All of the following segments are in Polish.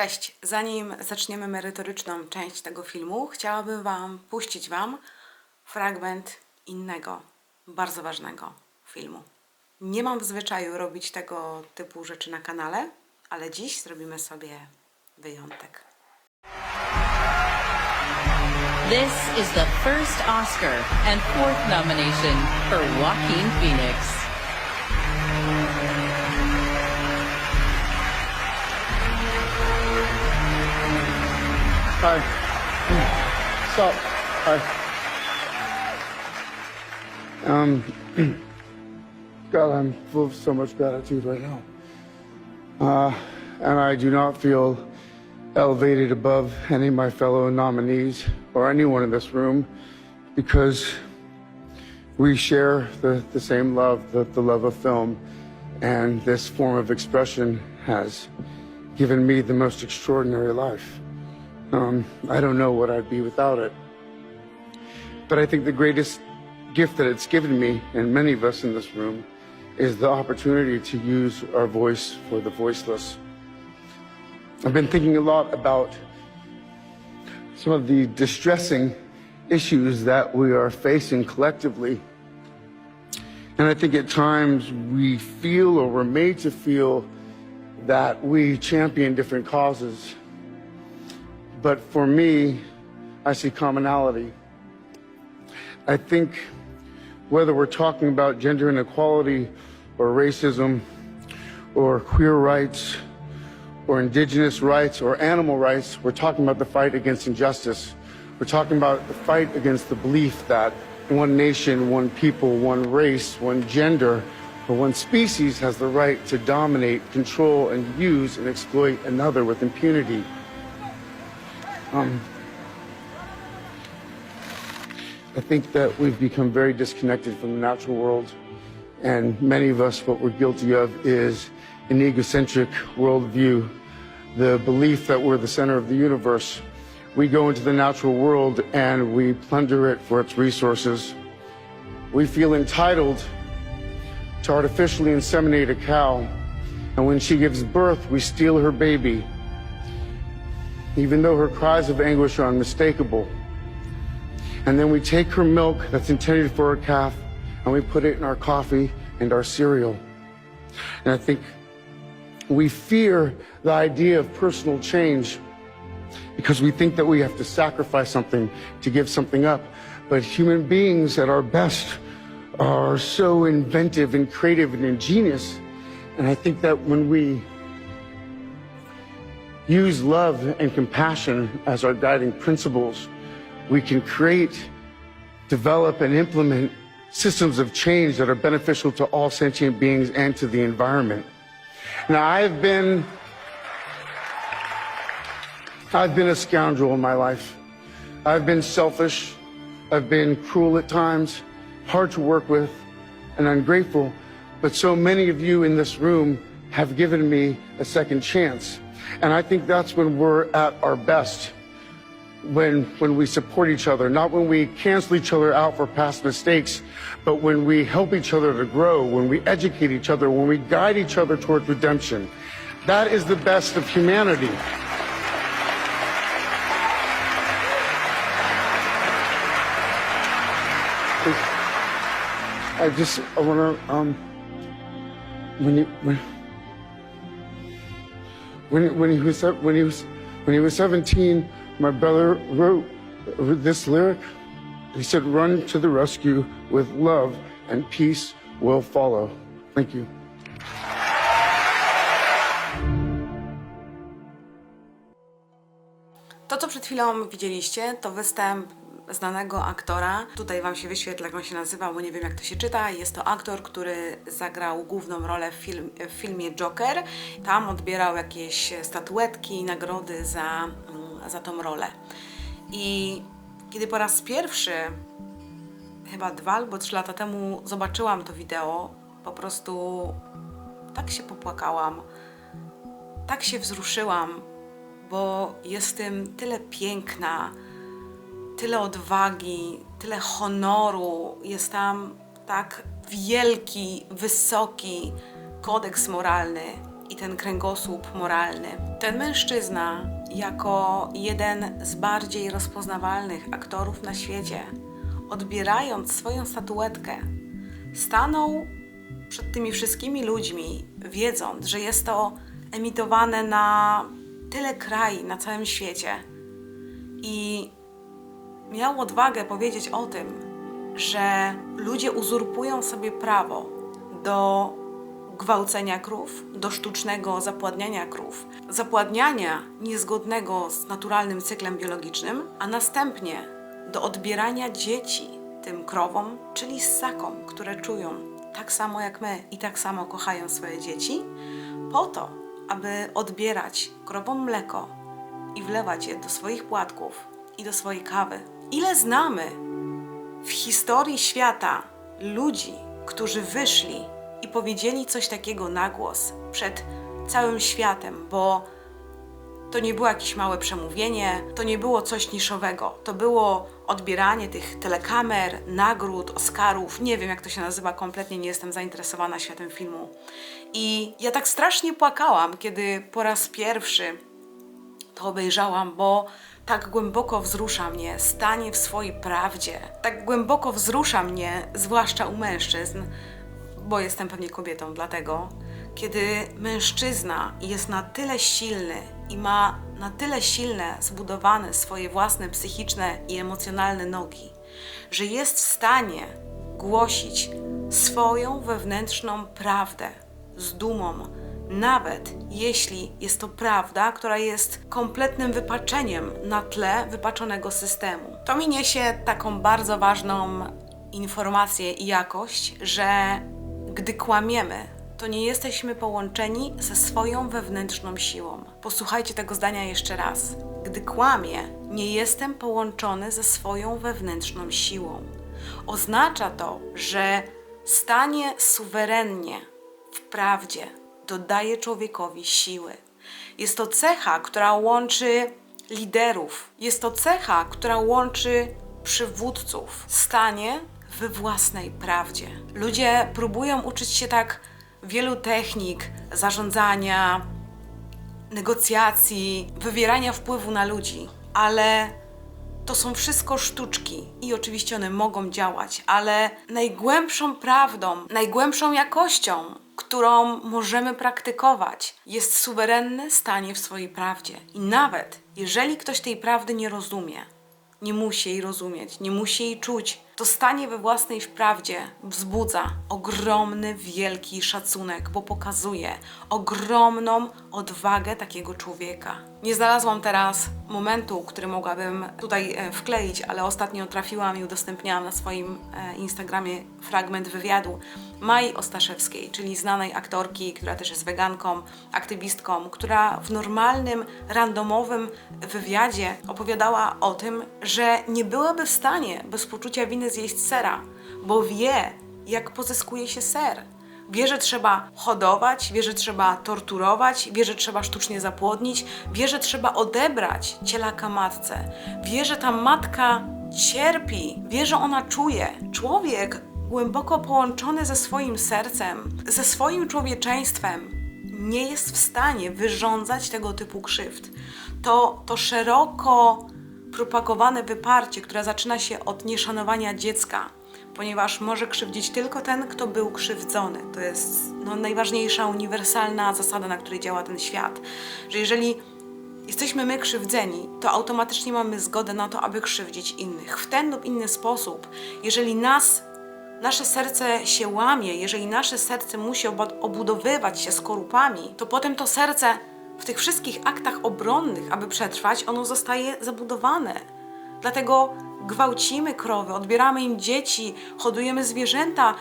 Cześć! Zanim zaczniemy merytoryczną część tego filmu, chciałabym Wam puścić Wam fragment innego, bardzo ważnego filmu. Nie mam w zwyczaju robić tego typu rzeczy na kanale, ale dziś zrobimy sobie wyjątek. This is the first Oscar and fourth nomination for Joaquin Phoenix. Hi. Stop. Hi. Um, God, I'm full of so much gratitude right now. Uh, and I do not feel elevated above any of my fellow nominees or anyone in this room because we share the, the same love, the, the love of film. And this form of expression has given me the most extraordinary life. Um, I don't know what I'd be without it. But I think the greatest gift that it's given me, and many of us in this room, is the opportunity to use our voice for the voiceless. I've been thinking a lot about some of the distressing issues that we are facing collectively. And I think at times we feel or we're made to feel that we champion different causes. But for me, I see commonality. I think whether we're talking about gender inequality or racism or queer rights or indigenous rights or animal rights, we're talking about the fight against injustice. We're talking about the fight against the belief that one nation, one people, one race, one gender, or one species has the right to dominate, control, and use and exploit another with impunity. Um, I think that we've become very disconnected from the natural world. And many of us, what we're guilty of is an egocentric worldview, the belief that we're the center of the universe. We go into the natural world and we plunder it for its resources. We feel entitled to artificially inseminate a cow. And when she gives birth, we steal her baby, even though her cries of anguish are unmistakable. And then we take her milk that's intended for her calf and we put it in our coffee and our cereal. And I think we fear the idea of personal change because we think that we have to sacrifice something to give something up. But human beings at our best are so inventive and creative and ingenious. And I think that when we use love and compassion as our guiding principles, we can create, develop, and implement systems of change that are beneficial to all sentient beings and to the environment. Now, I've been, I've been a scoundrel in my life. I've been selfish. I've been cruel at times, hard to work with, and ungrateful. But so many of you in this room have given me a second chance. And I think that's when we're at our best when when we support each other, not when we cancel each other out for past mistakes, but when we help each other to grow, when we educate each other, when we guide each other towards redemption. That is the best of humanity. I just I want to um when you when when when he was when he was when he was 17 my brother wrote this lyric. He said run to the rescue. With love and peace will follow. Thank you. To, co przed chwilą widzieliście, to występ znanego aktora. Tutaj Wam się wyświetla, jak on się nazywa, bo nie wiem, jak to się czyta. Jest to aktor, który zagrał główną rolę w, film, w filmie Joker. Tam odbierał jakieś statuetki, nagrody za, mm, za tą rolę. I kiedy po raz pierwszy, chyba dwa albo trzy lata temu, zobaczyłam to wideo, po prostu tak się popłakałam, tak się wzruszyłam, bo jest w tym tyle piękna, tyle odwagi, tyle honoru. Jest tam tak wielki, wysoki kodeks moralny i ten kręgosłup moralny. Ten mężczyzna, jako jeden z bardziej rozpoznawalnych aktorów na świecie, odbierając swoją statuetkę, stanął przed tymi wszystkimi ludźmi, wiedząc, że jest to emitowane na tyle kraj na całym świecie. I miał odwagę powiedzieć o tym, że ludzie uzurpują sobie prawo do gwałcenia krów, do sztucznego zapładniania krów, zapładniania niezgodnego z naturalnym cyklem biologicznym, a następnie do odbierania dzieci tym krowom, czyli ssakom, które czują tak samo jak my i tak samo kochają swoje dzieci, po to, aby odbierać krowom mleko i wlewać je do swoich płatków i do swojej kawy. Ile znamy w historii świata ludzi, którzy wyszli i powiedzieli coś takiego na głos przed całym światem, bo to nie było jakieś małe przemówienie, to nie było coś niszowego. To było odbieranie tych telekamer, nagród, Oscarów. Nie wiem, jak to się nazywa, kompletnie nie jestem zainteresowana światem filmu. I ja tak strasznie płakałam, kiedy po raz pierwszy to obejrzałam, bo tak głęboko wzrusza mnie stanie w swojej prawdzie. Tak głęboko wzrusza mnie, zwłaszcza u mężczyzn, bo jestem pewnie kobietą, dlatego, kiedy mężczyzna jest na tyle silny i ma na tyle silne zbudowane swoje własne psychiczne i emocjonalne nogi, że jest w stanie głosić swoją wewnętrzną prawdę z dumą, nawet jeśli jest to prawda, która jest kompletnym wypaczeniem na tle wypaczonego systemu. To mi niesie taką bardzo ważną informację i jakość, że gdy kłamiemy, to nie jesteśmy połączeni ze swoją wewnętrzną siłą. Posłuchajcie tego zdania jeszcze raz. Gdy kłamię, nie jestem połączony ze swoją wewnętrzną siłą. Oznacza to, że stanie suwerennie w prawdzie dodaje człowiekowi siły. Jest to cecha, która łączy liderów. Jest to cecha, która łączy przywódców. Stanie we własnej prawdzie. Ludzie próbują uczyć się tak wielu technik zarządzania, negocjacji, wywierania wpływu na ludzi, ale to są wszystko sztuczki i oczywiście one mogą działać, ale najgłębszą prawdą, najgłębszą jakością, którą możemy praktykować, jest suwerenne stanie w swojej prawdzie. I nawet jeżeli ktoś tej prawdy nie rozumie, nie musi jej rozumieć, nie musi jej czuć, to stanie we własnej prawdzie wzbudza ogromny, wielki szacunek, bo pokazuje ogromną odwagę takiego człowieka. Nie znalazłam teraz momentu, który mogłabym tutaj e, wkleić, ale ostatnio trafiłam i udostępniałam na swoim e, Instagramie fragment wywiadu Mai Ostaszewskiej, czyli znanej aktorki, która też jest weganką, aktywistką, która w normalnym, randomowym wywiadzie opowiadała o tym, że nie byłaby w stanie bez poczucia winy zjeść sera, bo wie, jak pozyskuje się ser. Wie, że trzeba hodować, wie, że trzeba torturować, wie, że trzeba sztucznie zapłodnić, wie, że trzeba odebrać cielaka matce, wie, że ta matka cierpi, wie, że ona czuje. Człowiek głęboko połączony ze swoim sercem, ze swoim człowieczeństwem, nie jest w stanie wyrządzać tego typu krzywd. To, to szeroko propagowane wyparcie, które zaczyna się od nieszanowania dziecka, ponieważ może krzywdzić tylko ten, kto był krzywdzony. To jest no, najważniejsza, uniwersalna zasada, na której działa ten świat. Że jeżeli jesteśmy my krzywdzeni, to automatycznie mamy zgodę na to, aby krzywdzić innych w ten lub inny sposób. Jeżeli nas, nasze serce się łamie, jeżeli nasze serce musi obudowywać się skorupami, to potem to serce w tych wszystkich aktach obronnych, aby przetrwać, ono zostaje zabudowane. Dlatego gwałcimy krowy, odbieramy im dzieci, hodujemy zwierzęta.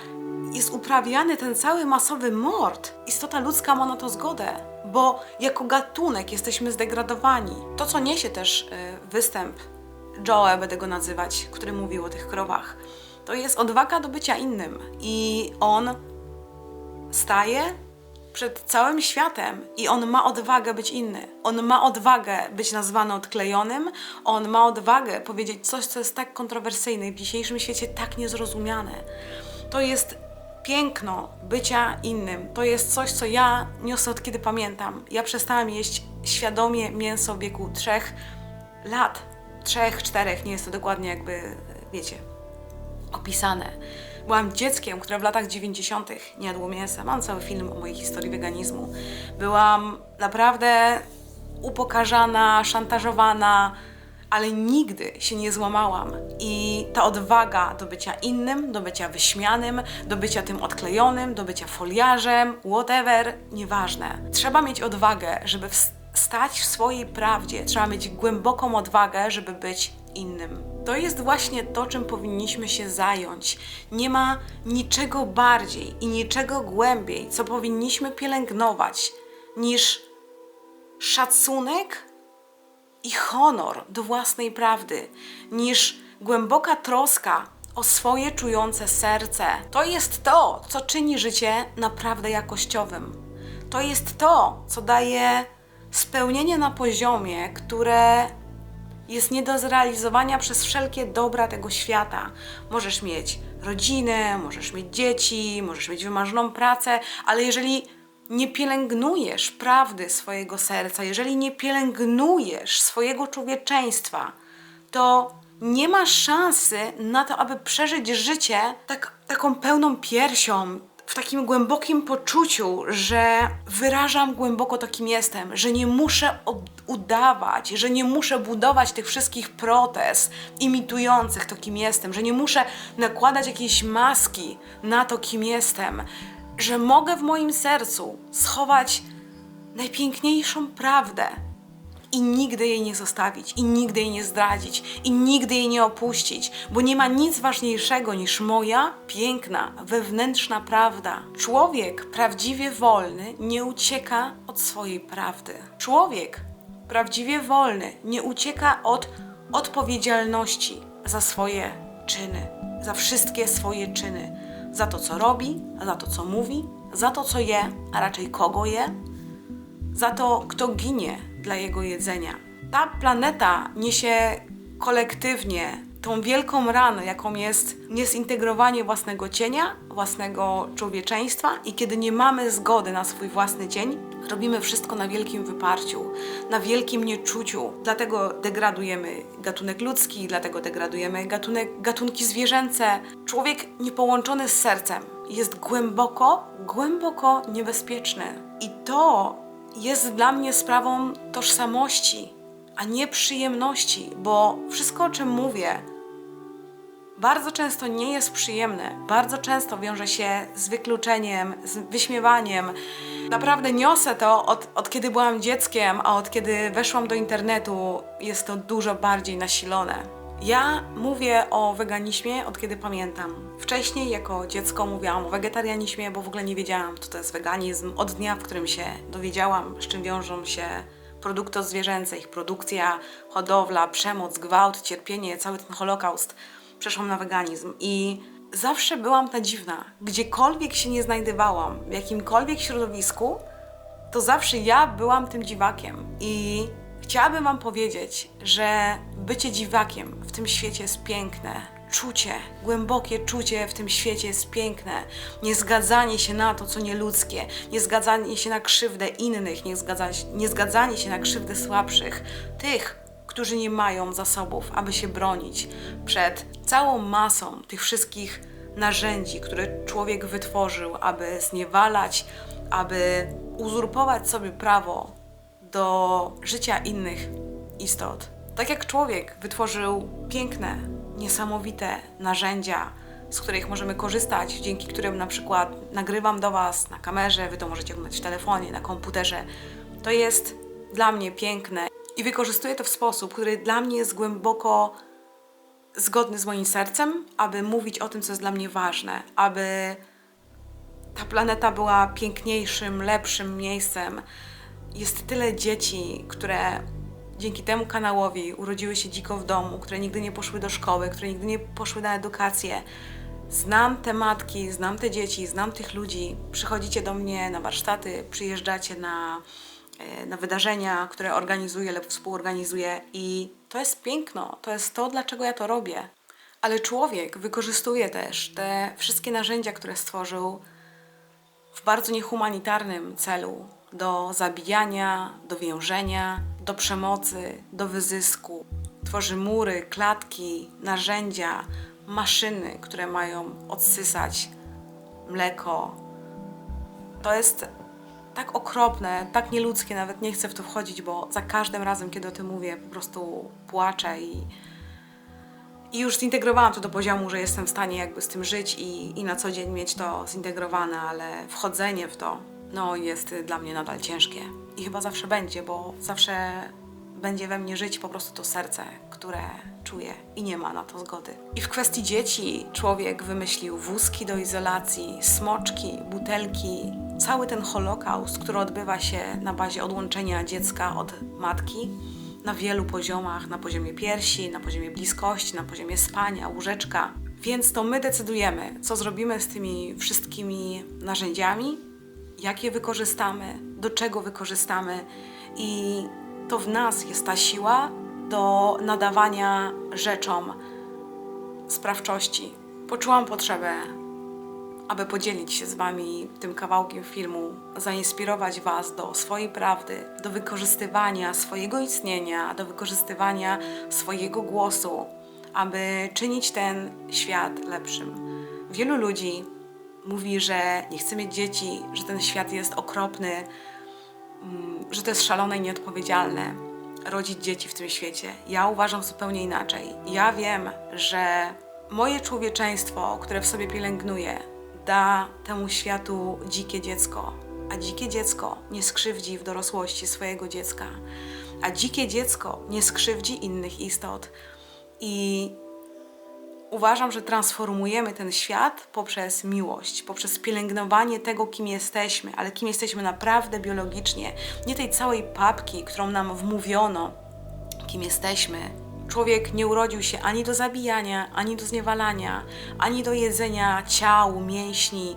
Jest uprawiany ten cały masowy mord. Istota ludzka ma na to zgodę, bo jako gatunek jesteśmy zdegradowani. To, co niesie też y, występ Joe, będę go nazywać, który mówił o tych krowach, to jest odwaga do bycia innym. I on staje przed całym światem i on ma odwagę być inny. On ma odwagę być nazwany odklejonym, on ma odwagę powiedzieć coś, co jest tak kontrowersyjne i w dzisiejszym świecie tak niezrozumiane. To jest piękno bycia innym to jest coś, co ja niosę od kiedy pamiętam. Ja przestałam jeść świadomie mięso w wieku trzech lat. Trzech, czterech, nie jest to dokładnie jakby, wiecie, opisane. Byłam dzieckiem, które w latach 90. nie jadło mięsa. Mam cały film o mojej historii weganizmu. Byłam naprawdę upokarzana, szantażowana, ale nigdy się nie złamałam. I ta odwaga do bycia innym, do bycia wyśmianym, do bycia tym odklejonym, do bycia foliarzem, whatever, nieważne. Trzeba mieć odwagę, żeby ws- stać w swojej prawdzie. Trzeba mieć głęboką odwagę, żeby być innym. To jest właśnie to, czym powinniśmy się zająć. Nie ma niczego bardziej i niczego głębiej, co powinniśmy pielęgnować, niż szacunek i honor do własnej prawdy, niż głęboka troska o swoje czujące serce. To jest to, co czyni życie naprawdę jakościowym. To jest to, co daje spełnienie na poziomie, które jest nie do zrealizowania przez wszelkie dobra tego świata. Możesz mieć rodzinę, możesz mieć dzieci, możesz mieć wymarzoną pracę, ale jeżeli nie pielęgnujesz prawdy swojego serca, jeżeli nie pielęgnujesz swojego człowieczeństwa, to nie masz szansy na to, aby przeżyć życie tak, taką pełną piersią, w takim głębokim poczuciu, że wyrażam głęboko to, kim jestem, że nie muszę udawać, że nie muszę budować tych wszystkich protez imitujących to, kim jestem, że nie muszę nakładać jakiejś maski na to, kim jestem, że mogę w moim sercu schować najpiękniejszą prawdę i nigdy jej nie zostawić, i nigdy jej nie zdradzić, i nigdy jej nie opuścić, bo nie ma nic ważniejszego niż moja piękna, wewnętrzna prawda. Człowiek prawdziwie wolny nie ucieka od swojej prawdy. Człowiek prawdziwie wolny nie ucieka od odpowiedzialności za swoje czyny, za wszystkie swoje czyny, za to, co robi, za to, co mówi, za to, co je, a raczej kogo je, za to, kto ginie dla jego jedzenia. Ta planeta niesie kolektywnie tą wielką ranę, jaką jest niezintegrowanie własnego cienia, własnego człowieczeństwa i kiedy nie mamy zgody na swój własny dzień, robimy wszystko na wielkim wyparciu, na wielkim nieczuciu. Dlatego degradujemy gatunek ludzki, dlatego degradujemy gatunek, gatunki zwierzęce. Człowiek niepołączony z sercem jest głęboko, głęboko niebezpieczny. I to jest dla mnie sprawą tożsamości, a nie przyjemności, bo wszystko, o czym mówię, bardzo często nie jest przyjemne, bardzo często wiąże się z wykluczeniem, z wyśmiewaniem. Naprawdę niosę to od, od kiedy byłam dzieckiem, a od kiedy weszłam do internetu, jest to dużo bardziej nasilone. Ja mówię o weganizmie od kiedy pamiętam. Wcześniej jako dziecko mówiłam o wegetarianizmie, bo w ogóle nie wiedziałam, co to jest weganizm. Od dnia, w którym się dowiedziałam, z czym wiążą się produkty zwierzęce, ich produkcja, hodowla, przemoc, gwałt, cierpienie, cały ten holokaust, przeszłam na weganizm i zawsze byłam ta dziwna. Gdziekolwiek się nie znajdowałam, w jakimkolwiek środowisku, to zawsze ja byłam tym dziwakiem. I chciałabym Wam powiedzieć, że bycie dziwakiem w tym świecie jest piękne. Czucie, głębokie czucie w tym świecie jest piękne. Nie zgadzanie się na to, co nieludzkie, nie zgadzanie się na krzywdę innych, nie, zgadza, nie zgadzanie się na krzywdę słabszych, tych, którzy nie mają zasobów, aby się bronić przed całą masą tych wszystkich narzędzi, które człowiek wytworzył, aby zniewalać, aby uzurpować sobie prawo do życia innych istot. Tak jak człowiek wytworzył piękne, niesamowite narzędzia, z których możemy korzystać, dzięki którym na przykład nagrywam do Was na kamerze, Wy to możecie oglądać w telefonie, na komputerze. To jest dla mnie piękne i wykorzystuję to w sposób, który dla mnie jest głęboko zgodny z moim sercem, aby mówić o tym, co jest dla mnie ważne, aby ta planeta była piękniejszym, lepszym miejscem. Jest tyle dzieci, które dzięki temu kanałowi urodziły się dziko w domu, które nigdy nie poszły do szkoły, które nigdy nie poszły na edukację. Znam te matki, znam te dzieci, znam tych ludzi. Przychodzicie do mnie na warsztaty, przyjeżdżacie na, e, na wydarzenia, które organizuję lub współorganizuję i to jest piękno. To jest to, dlaczego ja to robię. Ale człowiek wykorzystuje też te wszystkie narzędzia, które stworzył w bardzo niehumanitarnym celu do zabijania, do więżenia, do przemocy, do wyzysku. Tworzy mury, klatki, narzędzia, maszyny, które mają odsysać mleko. To jest tak okropne, tak nieludzkie, nawet nie chcę w to wchodzić, bo za każdym razem, kiedy o tym mówię, po prostu płaczę i, i już zintegrowałam to do poziomu, że jestem w stanie jakby z tym żyć i, i na co dzień mieć to zintegrowane, ale wchodzenie w to, no jest dla mnie nadal ciężkie. I chyba zawsze będzie, bo zawsze będzie we mnie żyć po prostu to serce, które czuję i nie ma na to zgody. I w kwestii dzieci człowiek wymyślił wózki do izolacji, smoczki, butelki, cały ten holokaust, który odbywa się na bazie odłączenia dziecka od matki na wielu poziomach, na poziomie piersi, na poziomie bliskości, na poziomie spania, łóżeczka. Więc to my decydujemy, co zrobimy z tymi wszystkimi narzędziami, jak je wykorzystamy, do czego wykorzystamy i to w nas jest ta siła do nadawania rzeczom sprawczości. Poczułam potrzebę, aby podzielić się z Wami tym kawałkiem filmu, zainspirować Was do swojej prawdy, do wykorzystywania swojego istnienia, do wykorzystywania swojego głosu, aby czynić ten świat lepszym. Wielu ludzi mówi, że nie chce mieć dzieci, że ten świat jest okropny, mm, że to jest szalone i nieodpowiedzialne rodzić dzieci w tym świecie. Ja uważam zupełnie inaczej. Ja wiem, że moje człowieczeństwo, które w sobie pielęgnuję, da temu światu dzikie dziecko, a dzikie dziecko nie skrzywdzi w dorosłości swojego dziecka, a dzikie dziecko nie skrzywdzi innych istot. I uważam, że transformujemy ten świat poprzez miłość, poprzez pielęgnowanie tego, kim jesteśmy, ale kim jesteśmy naprawdę biologicznie, nie tej całej papki, którą nam wmówiono, kim jesteśmy. Człowiek nie urodził się ani do zabijania, ani do zniewalania, ani do jedzenia ciał, mięśni,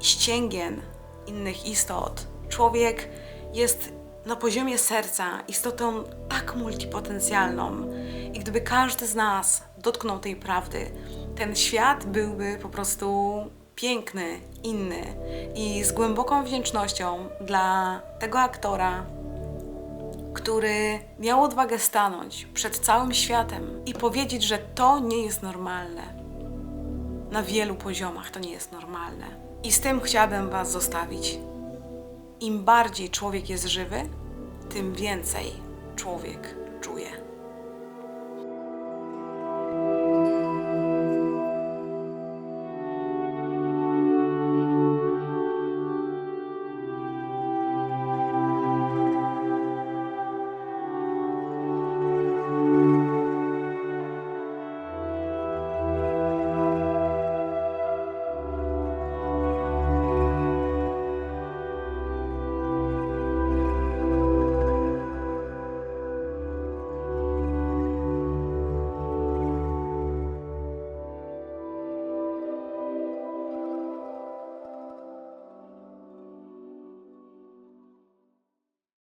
ścięgien innych istot. Człowiek jest na poziomie serca istotą tak multipotencjalną. I gdyby każdy z nas dotknął tej prawdy, ten świat byłby po prostu piękny, inny. I z głęboką wdzięcznością dla tego aktora, który miał odwagę stanąć przed całym światem i powiedzieć, że to nie jest normalne. Na wielu poziomach to nie jest normalne. I z tym chciałabym Was zostawić. Im bardziej człowiek jest żywy, tym więcej człowiek czuje.